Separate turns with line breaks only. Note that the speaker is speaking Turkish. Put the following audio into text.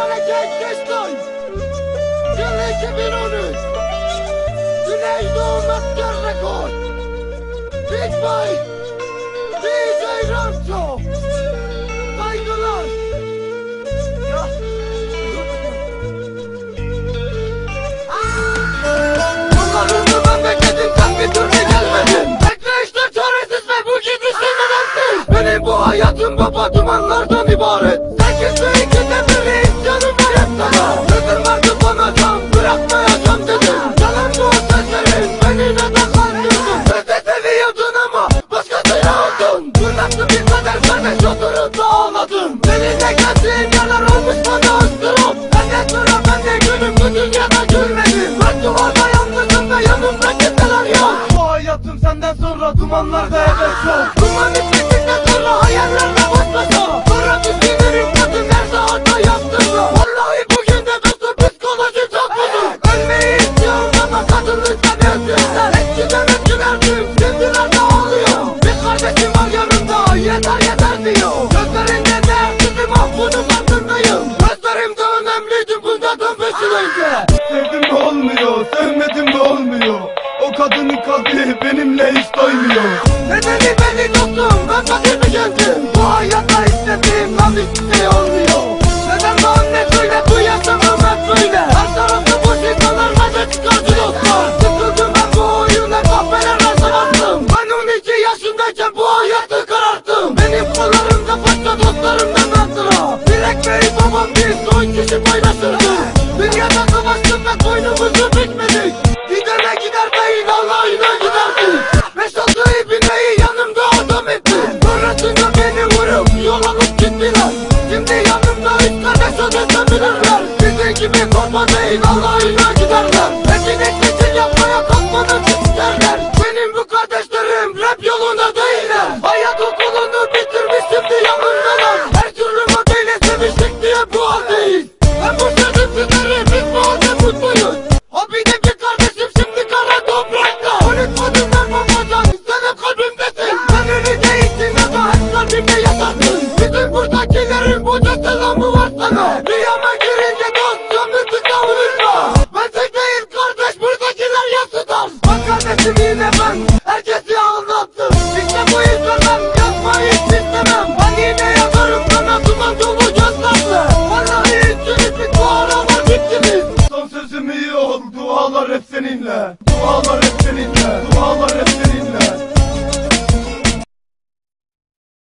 hareket geçti. Yıl 2013. Güneydoğu Master Rekord. Big Bite. DJ Ramço. Saygılar. Ya. Yollarını memleketimden bir türlü gelmedim Bekle işte çaresiz ve bu gibi sınırlansın Benim bu hayatım baba dumanlardan ibaret kader kardeş oturup da ağladım Seninle geldiğim yerler olmuş bana ıstırap Ben de sıra ben de gülüm. Bu dünyada gülmedim. Ben duvarda yalnızım ve yanımda kimseler yok. Bu hayatım senden sonra dumanlarda evet çok. Duman peşineydi
Sevdim de olmuyor, sevmedim de olmuyor? O kadının kalbi benimle hiç doymuyor.
Nedeni beni dostum ben fakir bir gencim Bu hayatta istediğim lan hiçbir şey olmuyor. Neden bu anne söyle bu yaşamım hep böyle? Her tarafta boş insanlar bence çıkarcı dostlar. Sıkıldım ben bu oyuna kahveler rastlattım Ben 12 yaşındayken bu hayatı kararttım. Benim kollarımda başka dostlarımdan hatıra Bir ekmeği babam bir son kişi paylaşırdı soynumuzu bitmedik. Gidene gider beyin Allah'ına giderdik Beş altı ibineyi yanımda adam etti. Sonrasında beni vurup yol alıp gittiler. Şimdi yanımda üç kardeş ödesebilirler Sizin gibi korkma değil Hepiniz